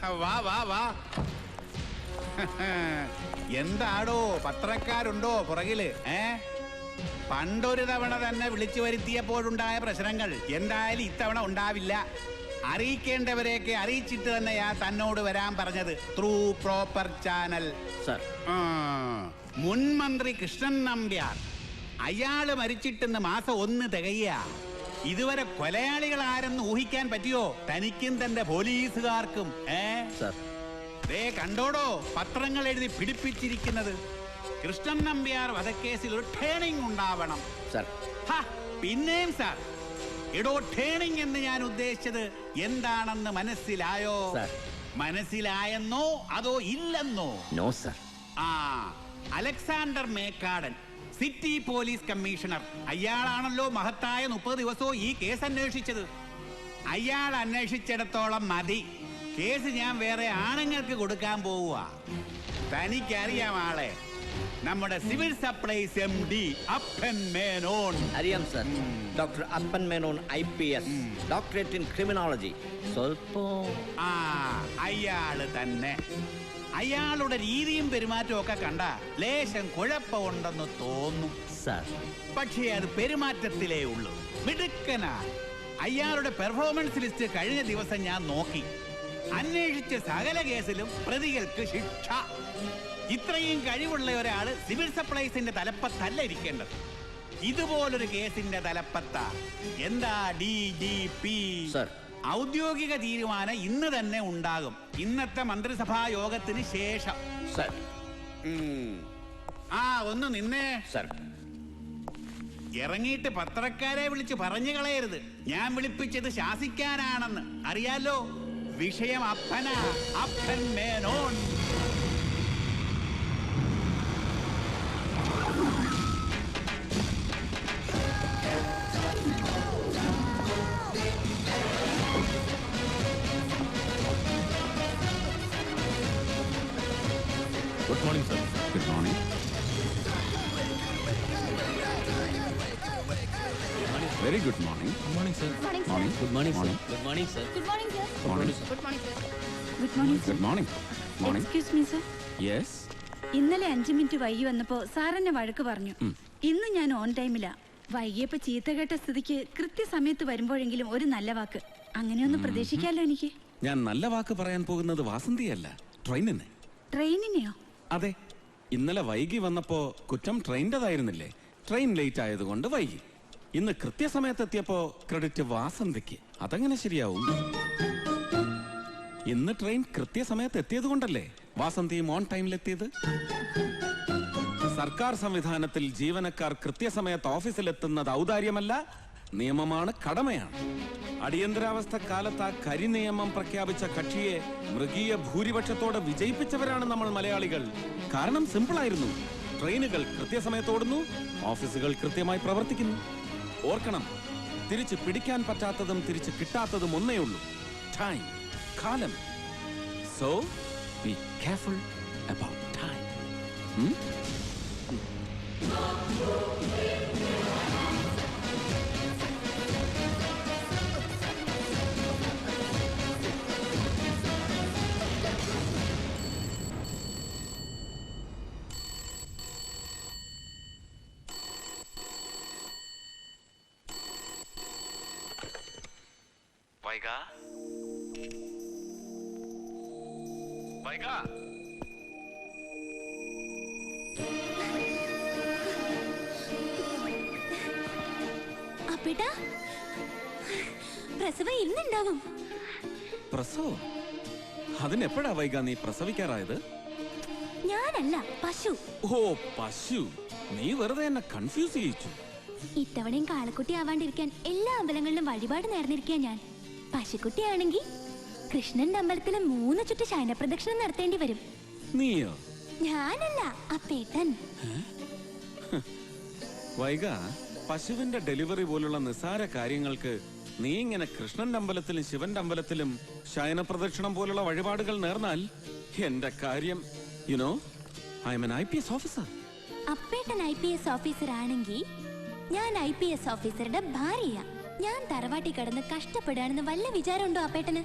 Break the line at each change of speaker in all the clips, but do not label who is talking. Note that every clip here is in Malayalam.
വാ വാ വാ. എന്താടോ പത്രക്കാരുണ്ടോ പുറകിൽ ഏ? പണ്ടൊരു തവണ തന്നെ വിളിച്ചു വരുത്തിയപ്പോഴുണ്ടായ പ്രശ്നങ്ങൾ എന്തായാലും ഇത്തവണ ഉണ്ടാവില്ല. അറിയിക്കേണ്ടവരെയൊക്കെ അറിയിച്ചിട്ട് തന്നെയാ തന്നോട് വരാൻ പറഞ്ഞത്. ത്രൂ പ്രോപ്പർ ചാനൽ മുൻമന്ത്രി കൃഷ്ണൻ നമ്പ്യാർ. അയാൾ മരിച്ചിട്ടെന്ന് മാസം ഒന്ന് തികയ്യ. ഇതുവരെ കൊലയാളികൾ ആരെന്ന് ഊഹിക്കാൻ പറ്റിയോ? തനിക്കും തന്റെ പോലീസുകാർക്കും ഏ?
സർ.
ദേ കണ്ടോടോ? പത്രങ്ങൾ എഴുതി പിടിപ്പിച്ചിരിക്കുന്നത്. കൃഷ്ണൻ നമ്പ്യാർ വധക്കേസിൽ ഒരു ട്രേണിംഗ് ഉണ്ടാവണം. പിന്നെയും സർ. എടോ ട്രേണിംഗ് എന്ന് ഞാൻ ഉദ്ദേശിച്ചത് എന്താണെന്ന് മനസ്സിലായോ. മനസ്സിലായെന്നോ അതോ ഇല്ലെന്നോ?
No sir.
ആ Alexander Mekkadan city police commissioner. അയാളാണല്ലോ മഹത്തായ മുപ്പത് ദിവസവും ഈ കേസ് അന്വേഷിച്ചത്. അയാൾ അന്വേഷിച്ചിടത്തോളം മതി. കേസ് ഞാൻ വേറെ ആണുങ്ങൾക്ക് കൊടുക്കാൻ പോവുക. തനിക്കറിയാം ആളെ. നമ്മുടെ സിവിൽ സപ്ലൈസ് എം ഡി അപ്പൻ മേനോൻ
അറിയാം sir. Doctor Appan Menon I P S. Doctorate in criminology. സ്വൽപ്പം
ആ അയാൾ തന്നെ. അയാളുടെ രീതിയും പെരുമാറ്റവും ഒക്കെ കണ്ട ലേശം കുഴപ്പമുണ്ടെന്ന് തോന്നും.
സർ.
പക്ഷേ അത് പെരുമാറ്റത്തിലേ ഉള്ളൂ. മിടുക്കനാ. അയാളുടെ പെർഫോമൻസ് ലിസ്റ്റ് കഴിഞ്ഞ ദിവസം ഞാൻ നോക്കി. അന്വേഷിച്ച സകല കേസിലും പ്രതികൾക്ക് ശിക്ഷ. ഇത്രയും കഴിവുള്ള ഒരാൾ സിവിൽ സപ്ലൈസിന്റെ തലപ്പത്തല്ല ഇരിക്കേണ്ടത്. ഇതുപോലൊരു കേസിന്റെ തലപ്പത്ത. എന്താ ഡി ജി പി?
സർ.
ഔദ്യോഗിക തീരുമാനം ഇന്ന് തന്നെ ഉണ്ടാകും. ഇന്നത്തെ മന്ത്രിസഭാ യോഗത്തിന് ശേഷം.
സർ.
ആ ഒന്ന് നിന്നേ.
സർ.
ഇറങ്ങിയിട്ട് പത്രക്കാരെ വിളിച്ച് പറഞ്ഞു കളയരുത്. ഞാൻ വിളിപ്പിച്ചത് ശാസിക്കാനാണെന്ന്. അറിയാലോ? വിഷയം Apna. Appan Menon. Very good morning
good morning sir
Morning, sir.
Morning
good morning sir
Morning.
Good morning sir
Good morning, sir.
Morning
Good morning, sir.
Good morning sir
good morning morning
excuse me sir
yes
ഇന്നലെ അഞ്ച് മിനിറ്റ് വൈകി വന്നപ്പോ സാർ എന്നെ വഴക്ക് പറഞ്ഞു. ഇന്ന് ഞാൻ ഓൺ ടൈമിലാ വൈകിയപ്പോ ചീത്ത കേട്ട സ്ഥിതിക്ക് കൃത്യസമയത്ത് വരുമ്പോഴെങ്കിലും ഒരു നല്ല വാക്ക്. അങ്ങനെയൊന്നും പ്രതീക്ഷിക്കാലോ എനിക്ക്?
ഞാൻ നല്ല വാക്ക് പറയാൻ പോകുന്നത് വാസന്തിയല്ല. ട്രെയിനിനെ.
ട്രെയിനിനെയോ?
അതെ. ഇന്നലെ വൈകി വന്നപ്പോ കുറ്റം ട്രെയിന്റെതായിരുന്നില്ലേ? ട്രെയിൻ ലേറ്റ് ആയതുകൊണ്ട് വൈകി. ഇന്ന് കൃത്യസമയത്ത് എത്തിയപ്പോ ക്രെഡിറ്റ് വാസന്തിക്ക് അതങ്ങനെ ശരിയാവും. ഇന്ന് ട്രെയിൻ കൃത്യസമയത്ത് എത്തിയത് കൊണ്ടല്ലേ വാസന്തിയും ഓൺ ടൈമിലെത്തിയത് സർക്കാർ സംവിധാനത്തിൽ ജീവനക്കാർ കൃത്യസമയത്ത് ഓഫീസിലെത്തുന്നത് ഔദാര്യമല്ല നിയമമാണ് കടമയാണ്. അടിയന്തരാവസ്ഥ കാലത്ത് ആ കരി നിയമം പ്രഖ്യാപിച്ച കക്ഷിയെ മൃഗീയ ഭൂരിപക്ഷത്തോടെ വിജയിപ്പിച്ചവരാണ് നമ്മൾ മലയാളികൾ. കാരണം സിമ്പിൾ ആയിരുന്നു. ട്രെയിനുകൾ കൃത്യസമയത്തോടുന്നു ഓഫീസുകൾ കൃത്യമായി പ്രവർത്തിക്കുന്നു. ഓർക്കണം. തിരിച്ച് പിടിക്കാൻ പറ്റാത്തതും തിരിച്ച് കിട്ടാത്തതും ഒന്നേ ഉള്ളൂ. ടൈം കാലം. So be careful about time Vaika.
അപ്പേട്ടാ പ്രസവം ഇന്നുണ്ടാവും.
പ്രസവം? അതിനെപ്പോഴാ വൈകാ നീ പ്രസവിക്കാറായത്?
ഞാനല്ല പശു.
ഓ പശു. നീ വെറുതെ എന്നെ കൺഫ്യൂസ് ചെയ്യിച്ചു.
ഇത്തവണയും കാളക്കുട്ടി ആവാണ്ടിരിക്കാൻ എല്ലാ അമ്പലങ്ങളിലും വഴിപാട് നേർന്നിരിക്കാൻ ഞാൻ. പശുക്കുട്ടിയാണെങ്കിൽ കൃഷ്ണന്റെ അമ്പലത്തിലെ മൂന്ന് ചുറ്റ് ശയനപ്രദക്ഷിണം നടത്തേണ്ടി വരും.
നീയോ?
ഞാനല്ല അപ്പേട്ടൻ
വൈക പശുവിന്റെ ഡെലിവറി പോലുള്ള നിസാര കാര്യങ്ങൾക്ക് നീ ഇങ്ങനെ കൃഷ്ണന്റെ അമ്പലത്തിലും ശിവന്റെ അമ്പലത്തിലും ശയന പ്രദക്ഷിണം പോലുള്ള വഴിപാടുകൾ നേർന്നാൽ എന്റെ കാര്യം you know I'm an I P S officer
അപ്പേട്ടൻ I P S officer ആണെങ്കിൽ ഞാൻ ഐ പി എസ് ഓഫീസറുടെ ഭാര്യയാ. ഞാൻ തറവാട്ടി കടന്ന് കഷ്ടപ്പെടുകയാണെന്ന് വല്ല വിചാരമുണ്ടോ അപ്പേട്ടന്?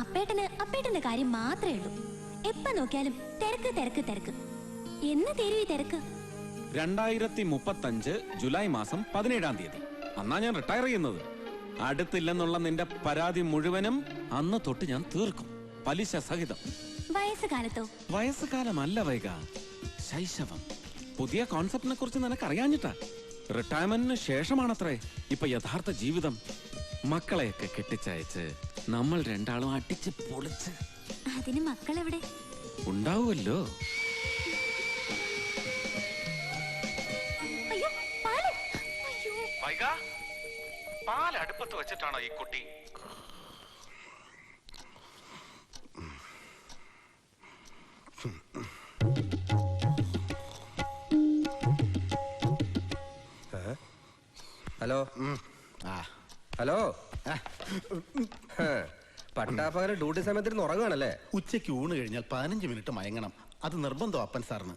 അപ്പേട്ടന് അപ്പേട്ടന്റെ കാര്യം മാത്രമേ ഉള്ളൂ. എപ്പ നോക്കിയാലും തിരക്ക് തിരക്ക് തിരക്ക്. എന്ന് തരൂ ഈ തിരക്ക്?
രണ്ടായിരത്തി മുപ്പത്തഞ്ച് ജൂലൈ മാസം പതിനേഴാം തീയതി. അന്നാ ഞാൻ റിട്ടയർ ചെയ്യുന്നത്. അടുത്തില്ലെന്നുള്ള നിന്റെ പരാതി മുഴുവനും അന്ന് തൊട്ട് ഞാൻ തീർക്കും. പലിശ സഹിതം.
വയസ്സുകാലത്തോ?
വയസ്സുകാലമല്ല വൈക ശൈശവം. പുതിയ കോൺസെപ്റ്റിനെ കുറിച്ച് നിനക്ക് അറിയാഞ്ഞിട്ടാ. റിട്ടയർമെന്റിന് ശേഷമാണത്രേ. ഇപ്പൊ യഥാർത്ഥ ജീവിതം. മക്കളെയൊക്കെ കെട്ടിച്ചയച്ച് നമ്മൾ രണ്ടാളും അടിച്ച് പൊളിച്ച്.
അതിന് മക്കളെവിടെ?
ഉണ്ടാവുമല്ലോ.
പാലടുപ്പത്ത് പാൽ. അയ്യോ.
വൈക പാൽ അടുപ്പത്ത് വെച്ചിട്ടാണോ ഈ കുട്ടി?
ഹലോ? ഹലോ? ഹേ, പട്ടാപ്പകൽ ഡ്യൂട്ടി സമയത്തിന് ഉറങ്ങുകയാണല്ലേ?
ഉച്ചയ്ക്ക് ഊണ് കഴിഞ്ഞാൽ പതിനഞ്ച് മിനിറ്റ് മയങ്ങണം. അത് നിർബന്ധം അപ്പൻ സാറിന്.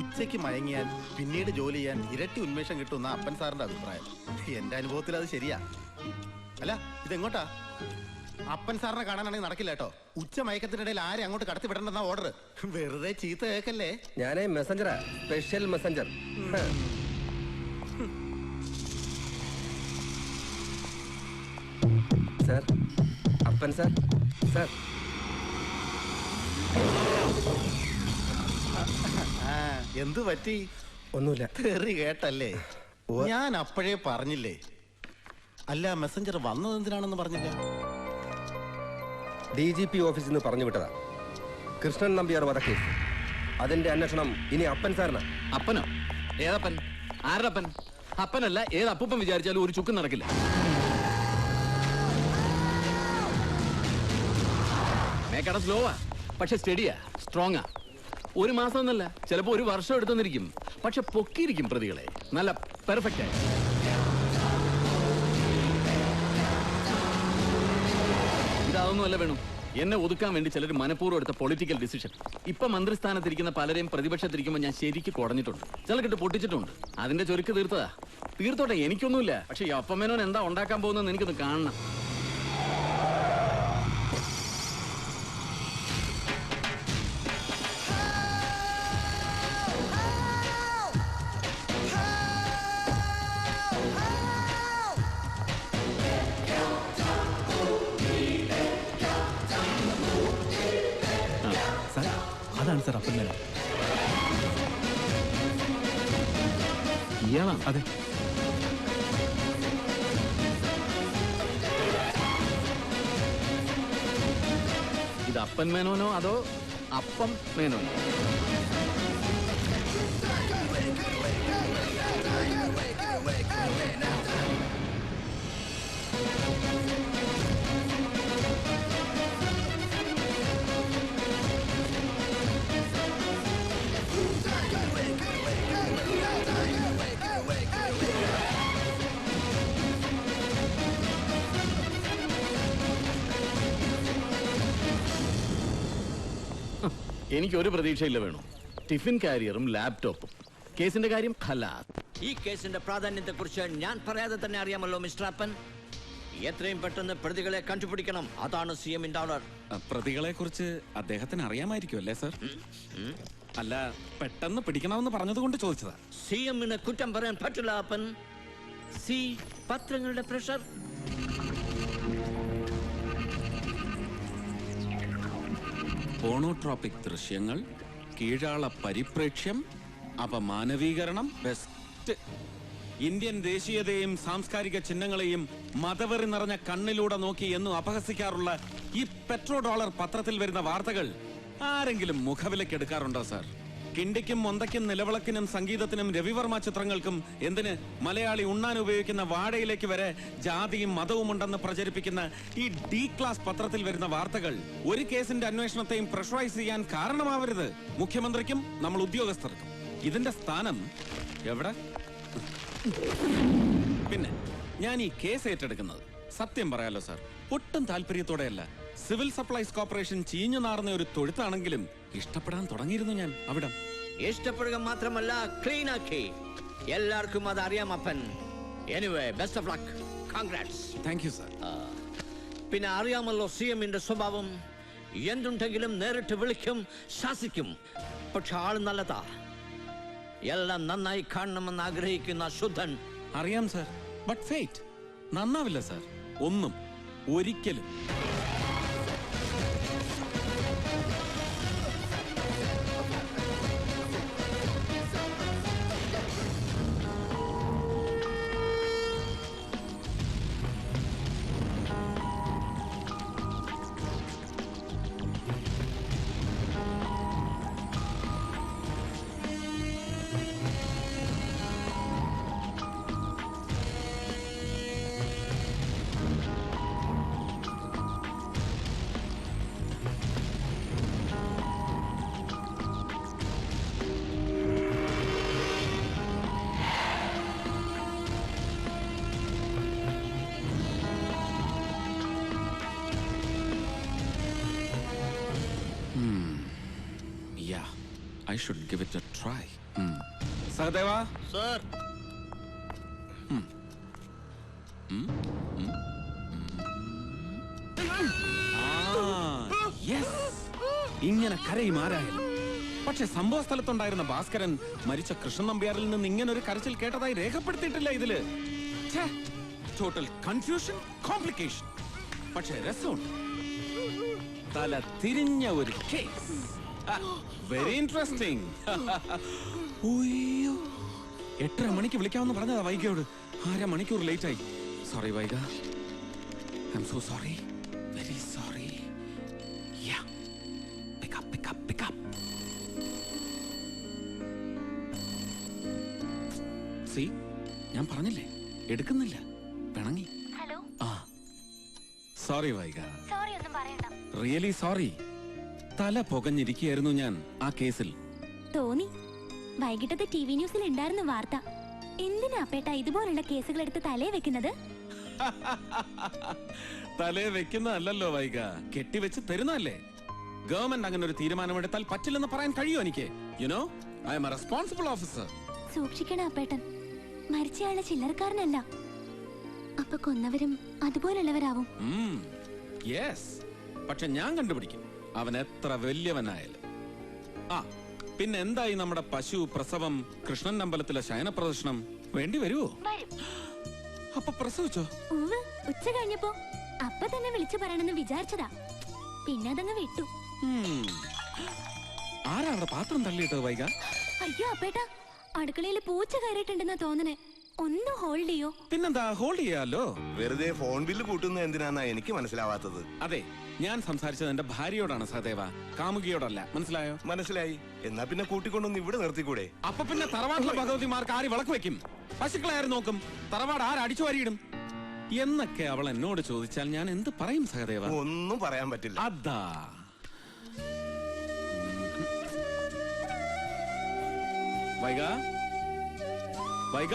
ഉച്ചയ്ക്ക് മയങ്ങിയാൽ പിന്നീട് ജോലി ചെയ്യാൻ ഇരട്ടി ഉന്മേഷം കിട്ടുന്ന അപ്പൻ സാറിന്റെ അഭിപ്രായം. എന്റെ അനുഭവത്തിൽ അത് ശരിയാ. അല്ല ഇതെങ്ങോട്ടാ? അപ്പൻ സാറിനെ കാണാനാണെങ്കിൽ നടക്കില്ല കേട്ടോ. ഉച്ച മയക്കത്തിനിടയിൽ ആരെ അങ്ങോട്ട് കടത്തി വിടണ്ടെന്ന ഓർഡർ വെറുതെ ചീത്ത കേക്കല്ലേ?
ഞാനേ മെസ്സഞ്ചറാ special messenger sir. Appan sir sir.
ആ എന്തു പറ്റി?
ഒന്നുമില്ല.
തെറി കേട്ടല്ലേ? ഞാൻ അപ്പോഴേ പറഞ്ഞില്ലേ? അല്ല മെസ്സഞ്ചർ വന്നത് എന്തിനാണെന്ന് പറഞ്ഞില്ല?
ഡി ജി പി ഓഫീസിൽ നിന്ന് പറഞ്ഞു വിട്ടതാ. കൃഷ്ണൻ നമ്പ്യാർ വധക്കേസ് അതിന്റെ അന്വേഷണം ഇനി അപ്പൻ സാറിനാ.
അപ്പനോ? ഏതപ്പൻ? ആരപ്പൻ അപ്പനല്ല ഏത് അപ്പൂപ്പൻ വിചാരിച്ചാലും ഒരു ചുക്കും നടക്കില്ല. മേക്കട സ്ലോവാ പക്ഷെ സ്റ്റഡിയാ സ്ട്രോങ്ങാ ഒരു മാസം ചിലപ്പോ ഒരു വർഷം എടുത്തെന്നിരിക്കും പക്ഷെ പൊക്കിയിരിക്കും പ്രതികളെ. നല്ല പെർഫെക്റ്റ് ആയി. ഇതാവൊന്നുമല്ല വേണം. എന്നെ ഒതുക്കാൻ വേണ്ടി ചിലർ മനഃപൂർവം എടുത്ത പൊളിറ്റിക്കൽ ഡിസിഷൻ ഇപ്പൊ മന്ത്രിസ്ഥാനത്തിരിക്കുന്ന പലരെയും പ്രതിപക്ഷത്തിരിക്കുമ്പോൾ ഞാൻ ശരിക്ക് കുടഞ്ഞിട്ടുണ്ട്. ചിലക്കിട്ട് പൊട്ടിച്ചിട്ടുണ്ട്. അതിന്റെ ചൊരുക്ക് തീർത്തതാ. തീർത്തോട്ടെ എനിക്കൊന്നുമില്ല. പക്ഷെ ഈ അപ്പമേനോൻ എന്താ ഉണ്ടാക്കാൻ പോകുന്നതെന്ന് എനിക്കൊന്ന് കാണണം.
അതാണ് സാർ അപ്പം മേനോൻ?
ഇയാളാ?
അതെ.
ഇത് അപ്പൻ മേനോനോ അതോ അപ്പം മേനോനോ? എനിക്ക് ഒരു പ്രതീക്ഷയില്ല വേണു. ടിഫിൻ കാരിയറും ലാപ്ടോപ്പും. കേസിന്റെ കാര്യം ഖലാസ്
ഈ കേസിന്റെ പ്രാധാന്യത്തെ കുറിച്ച് ഞാൻ പറയാതെ തന്നെ അറിയാമല്ലോ മിസ്റ്റർ അപ്പൻ. എത്രയും പെട്ടെന്ന് പ്രതികളെ കണ്ടുപിടിക്കണം. അതാണ് സി എമ്മിന്റെ ഓർഡർ.
പ്രതികളെ കുറിച്ച് അദ്ദേഹത്തിന് അറിയാമായിരിക്കും അല്ലേ സർ? അല്ല പെട്ടെന്ന് പിടിക്കണമെന്ന് പറഞ്ഞതുകൊണ്ട് ചോദിച്ചതാ.
സി എമ്മിന് കുറ്റം പറയാൻ പറ്റില്ല അപ്പൻ. C പത്രങ്ങളുടെ pressure.
പോണോട്രോപിക് ദൃശ്യങ്ങൾ കീഴാള പരിപ്രേക്ഷ്യം അപമാനവീകരണം ബെസ്റ്റ് ഇന്ത്യൻ ദേശീയതയും സാംസ്കാരിക ചിഹ്നങ്ങളെയും മതവെറി നിറഞ്ഞ കണ്ണിലൂടെ നോക്കി എന്നും അപഹസിക്കാറുള്ള ഈ പെട്രോ ഡോളർ പത്രത്തിൽ വരുന്ന വാർത്തകൾ ആരെങ്കിലും മുഖവിലക്കെടുക്കാറുണ്ടോ സാർ? കിണ്ടിക്കും മൊന്തയ്ക്കും നിലവിളക്കിനും സംഗീതത്തിനും രവിവർമ്മ ചിത്രങ്ങൾക്കും എന്തിന് മലയാളി ഉണ്ണാൻ ഉപയോഗിക്കുന്ന വാഴയിലേക്ക് വരെ ജാതിയും മതവും ഉണ്ടെന്ന് പ്രചരിപ്പിക്കുന്ന ഈ ഡി ക്ലാസ് പത്രത്തിൽ വരുന്ന വാർത്തകൾ ഒരു കേസിന്റെ അന്വേഷണത്തെയും പ്രഷറൈസ് ചെയ്യാൻ കാരണമാവരുത്. മുഖ്യമന്ത്രിക്കും നമ്മൾ ഉദ്യോഗസ്ഥർക്കും. ഇതിന്റെ സ്ഥാനം എവിടെ? പിന്നെ ഞാൻ ഈ കേസ് ഏറ്റെടുക്കുന്നത്. സത്യം പറയാലോ സാർ ഒട്ടും താല്പര്യത്തോടെയല്ല. സിവിൽ സപ്ലൈസ് കോർപ്പറേഷൻ ചീഞ്ഞു നാർന്ന ഒരു തൊഴുത്താണെങ്കിലും ഇഷ്ടപ്പെടാൻ തുടങ്ങിയിരുന്നു ഞാൻ അവിടം.
ഇഷ്ടപ്പെടുക മാത്രമല്ല ക്ലീൻ ആക്കി. എല്ലാവർക്കും അത് അറിയാം Appan anyway best of luck congrats
thank you sir
പിന്നെ അറിയാമല്ലോ സി എമ്മിന്റെ സ്വഭാവം. എന്തുണ്ടെങ്കിലും നേരിട്ട് വിളിക്കും ശാസിക്കും. പക്ഷെ ആൾ നല്ലതാ. എല്ലാം നന്നായി കാണണമെന്ന് ആഗ്രഹിക്കുന്ന ശുദ്ധൻ
അറിയാം സർ ബട്ട് ഫേറ്റ് നന്നാവില്ല സർ ഒന്നും ഒരിക്കലും. I should give it a Hmm. Hmm?
Sir
yes ഇങ്ങനെ കരയും ആരായാലും. പക്ഷെ സംഭവ സ്ഥലത്തുണ്ടായിരുന്ന ഭാസ്കരൻ മരിച്ച കൃഷ്ണൻ നമ്പ്യാരിൽ നിന്ന് ഇങ്ങനെ ഒരു കരച്ചിൽ കേട്ടതായി രേഖപ്പെടുത്തിയിട്ടില്ല ഇതിൽ. ടോട്ടൽ കൺഫ്യൂഷൻ കോംപ്ലിക്കേഷൻ പക്ഷെ രസമുണ്ട്. തല തിരിഞ്ഞ ഒരു കേസ് വെരി ഇൻട്രസ്റ്റിംഗ് എട്ടര മണിക്ക് വിളിക്കാമെന്ന് പറഞ്ഞതാ വൈകയോട് അര മണിക്കൂർ ലേറ്റ് ആയി sorry Vaika I'm so sorry very sorry yeah pick up pick up pick up C ഞാൻ പറഞ്ഞില്ലേ? എടുക്കുന്നില്ല. പിണങ്ങി.
ഹലോ
ആ. സോറി വൈക
സോറി ഒന്നും പറയണ്ട.
റിയലി സോറി തല പുകഞ്ഞിരിക്കുകയായിരുന്നു ഞാൻ ആ കേസിൽ.
തോന്നി വൈകിട്ടത്തെ ടി വി ന്യൂസിൽ ഉണ്ടായിരുന്ന വാർത്ത. എന്തിനാ പേട്ട ഇതുപോലുള്ള കേസുകൾ എടുത്ത് തലേ വെക്കുന്നത്?
തലേ വെക്കുന്നതല്ലോ വൈക കെട്ടിവെച്ച് തരുന്നല്ലേ ഗവൺമെന്റ് അങ്ങനെ ഒരു തീരുമാനമെടുത്താൽ പറ്റില്ലെന്ന് പറയാൻ കഴിയുമോ എനിക്ക്? You know I'm a responsible officer
സൂക്ഷിക്കണം അപ്പേട്ടൻ. മരിച്ചയാളെ ചില്ലറക്കാരനല്ല. അപ്പൊ കൊന്നവരും അതുപോലുള്ളവരാവും.
യെസ് പക്ഷെ ഞാൻ കണ്ടുപിടിക്കും. അവൻ എത്ര വലിയവനായാലും. ആ പിന്നെ എന്തായി നമ്മുടെ പശു പ്രസവം കൃഷ്ണൻ അമ്പലത്തിലെ ശയന പ്രദർശനം വേണ്ടി വരുവോ? അപ്പൊ പ്രസവിച്ചോ?
ഉച്ച കഴിഞ്ഞപ്പോ അപ്പൊ തന്നെ വിളിച്ചു പറയണമെന്ന് വിചാരിച്ചതാ. പിന്നെ അതങ്ങ് വിട്ടു.
ആരാ അവിടെ പാത്രം തള്ളിയിട്ടത് വൈകാ
അയ്യോ അപ്പേട്ടാ അടുക്കളയിൽ പൂച്ച കയറിയിട്ടുണ്ടെന്നാ തോന്നണേ. ഒന്ന് ഹോൾഡ് ചെയ്യോ?
പിന്നെന്താ ഹോൾഡ് ചെയ്യാലോ?
വെറുതെ ഫോൺ ബില്ല് കൂട്ടുന്നത് എന്തിനാന്നാ എനിക്ക് മനസ്സിലാവാത്തത്?
അതെ ഞാൻ സംസാരിച്ചത് എന്റെ ഭാര്യയോടാണ് സഹദേവ. കാമുകിയോടല്ല. മനസ്സിലായോ?
മനസ്സിലായി. എന്നാ പിന്നെ കൂട്ടിക്കൊണ്ടൊന്ന് ഇവിടെ നിർത്തിക്കൂടെ?
അപ്പൊ പിന്നെ തറവാട്ടിലെ ഭഗവതിമാർക്ക് ആര് വിളക്ക് വെക്കും? പശുക്കളെ ആര് നോക്കും? തറവാട് ആര് അടിച്ചു വാരിയിടും? എന്നൊക്കെ അവൾ എന്നോട് ചോദിച്ചാൽ ഞാൻ എന്ത് പറയും സഹദേവ?
ഒന്നും പറയാൻ പറ്റില്ല.
അതാ. വൈകാ വൈക വൈക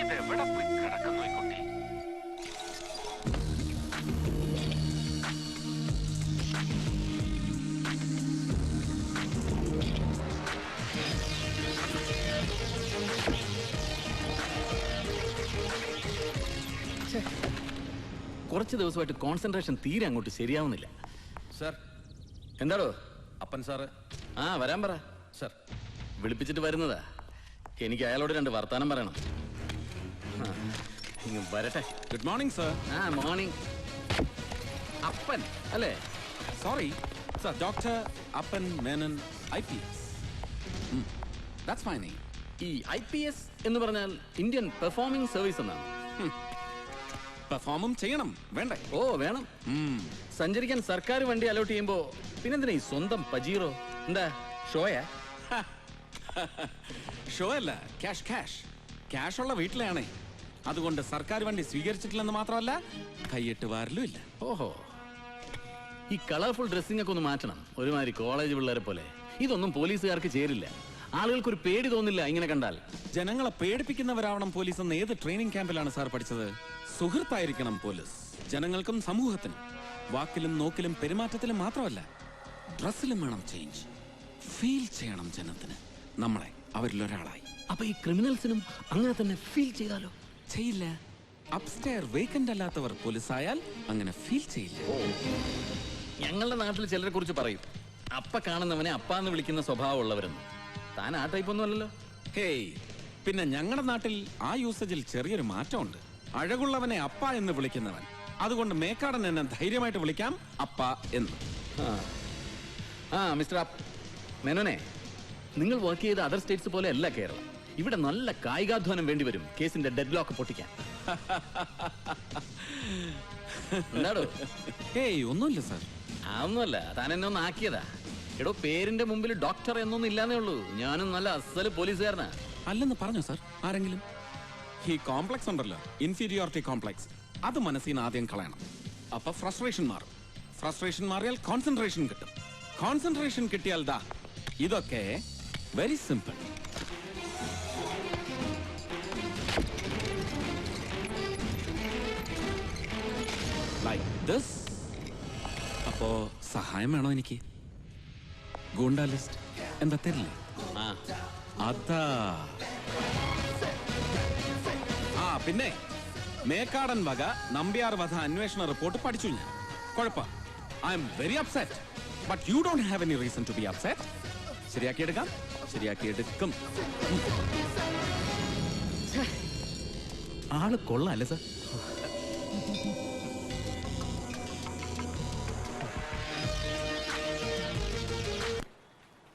ഇതെവിടെ പോയി കിടക്കുന്നു ഈ കുട്ടി?
കുറച്ച് ദിവസമായിട്ട് കോൺസെൻട്രേഷൻ തീരെ അങ്ങോട്ട് ശരിയാവുന്നില്ല.
സർ.
എന്താടോ?
അപ്പൻ സാറ്.
ആ വരാൻ പറ.
സർ.
വിളിപ്പിച്ചിട്ട് വരുന്നതാ. എനിക്ക് അയാളോട് രണ്ട് വർത്താനം പറയണം. ഇങ്ങ് വരട്ടെ.
ഗുഡ് മോർണിംഗ് സർ
ആ മോർണിംഗ് അപ്പൻ അല്ലേ?
Sorry sir doctor Appan Menon I P S name
ഈ ഐ പി എസ് എന്ന് പറഞ്ഞാൽ ഇന്ത്യൻ പെർഫോമിംഗ് സർവീസ് എന്നാണ്.
പെർഫോമും ചെയ്യണം. വേണ്ടേ?
ഓ വേണം. സഞ്ചരിക്കാൻ സർക്കാർ വണ്ടി അലോട്ട് ചെയ്യുമ്പോ പിന്നെന്തിനാ ഈ സ്വന്തം പജീറോ? എന്താ ഷോയാ
ഷോ അല്ല. ക്യാഷ് ക്യാഷ് ക്യാഷ് ഉള്ള വീട്ടിലാണേ. അതുകൊണ്ട് സർക്കാർ വണ്ടി സ്വീകരിച്ചിട്ടില്ലെന്ന് മാത്രമല്ല കൈയിട്ട് വാരലും ഇല്ല.
ഓഹോ. ഈ കളർഫുൾ ഡ്രസ്സിംഗ് ഒക്കെ ഒന്ന് മാറ്റണം. ഒരുമാതിരി കോളേജ് പിള്ളേരെ പോലെ. ഇതൊന്നും പോലീസുകാർക്ക് ചേരില്ല. ആളുകൾക്ക് ഒരു പേടി തോന്നില്ല ഇങ്ങനെ കണ്ടാൽ.
ജനങ്ങളെ പേടിപ്പിക്കുന്നവരാവണം പോലീസ് എന്ന് ഏത് ട്രെയിനിങ് ക്യാമ്പിലാണ് സാർ പഠിച്ചത്? സുഹൃത്തായിരിക്കണം പോലീസ്. ജനങ്ങൾക്കും സമൂഹത്തിനും. വാക്കിലും നോക്കിലും പെരുമാറ്റത്തിലും മാത്രമല്ല ഡ്രസ്സിലും വേണം ചേഞ്ച് ഫീൽ ചെയ്യണം ജനത്തിന്. നമ്മളെ അവരിൽ ഒരാളായി.
അപ്പൊ ഈ ക്രിമിനൽസിനും അങ്ങനെ തന്നെ ഫീൽ ചെയ്താലോ?
ചെയ്യില്ല. അപ്സ്റ്റെയർ വേക്കന്റ് അല്ലാത്തവർ പോലീസായാൽ അങ്ങനെ ഫീൽ ചെയ്യില്ല.
ഞങ്ങളുടെ നാട്ടിൽ ചിലരെ കുറിച്ച് പറയും. അപ്പ കാണുന്നവനെ അപ്പാന്ന് വിളിക്കുന്ന സ്വഭാവമുള്ളവരെന്ന്. താൻ ആ ടൈപ്പ് ഒന്നും അല്ലല്ലോ.
ഹേയ് പിന്നെ ഞങ്ങളുടെ നാട്ടിൽ ആ യൂസേജിൽ ചെറിയൊരു മാറ്റമുണ്ട്. അഴകുള്ളവനെ അപ്പ എന്ന് വിളിക്കുന്നവൻ. അതുകൊണ്ട് മേക്കാടൻ എന്നെ ധൈര്യമായിട്ട് വിളിക്കാം അപ്പ എന്ന്.
ആ. ആ മിസ്റ്റർ അപ്പ് മേനോനെ നിങ്ങൾ വർക്ക് ചെയ്ത അതർ സ്റ്റേറ്റ്സ് പോലെ അല്ല കേരളം. ഇവിടെ നല്ല കായികാധ്വാനം വേണ്ടി വരും. കേസിന്റെ ഡെഡ് ലോക്ക് പൊട്ടിക്കാൻ. എന്താടോ?
ഏയ് ഒന്നുമില്ല സാർ.
അതൊന്നുമല്ല താൻ എന്നെ ഒന്ന് ആക്കിയതാ. എടോ പേരിന്റെ മുമ്പിൽ ഡോക്ടർ എന്നൊന്നും ഇല്ലാന്നേ ഉള്ളൂ. ഞാനും നല്ല അസൽ പോലീസുകാരനാ.
അല്ലെന്ന് പറഞ്ഞോ സാർ? ആരെങ്കിലും? ഈ കോംപ്ലക്സ് ഉണ്ടല്ലോ. ഇൻഫീരിയോറിറ്റി കോംപ്ലക്സ് അത് മനസ്സിൽ നിന്ന് ആദ്യം കളയണം. അപ്പൊ ഫ്രസ്ട്രേഷൻ മാറും. ഫ്രസ്ട്രേഷൻ മാറിയാൽ കോൺസെൻട്രേഷൻ കിട്ടും. കോൺസെൻട്രേഷൻ കിട്ടിയാൽ ദാ ഇതൊക്കെ വെരി simple. Like this. അപ്പോ സഹായം വേണോ എനിക്ക്? ഗൂണ്ട ലിസ്റ്റ്. എന്താ തരില്ലേ?
ആ.
അതാ. ആ പിന്നെ. മേക്കാടൻ വക നമ്പ്യാർ വധ അന്വേഷണ റിപ്പോർട്ട് പഠിച്ചു ഞാൻ. കുഴപ്പ. I'm very upset but you don't have any reason to be upset ശരിയാക്കി എടുക്കാം ശരിയാക്കി എടുക്കും
ആൾ കൊള്ളാല്ലേ സാർ?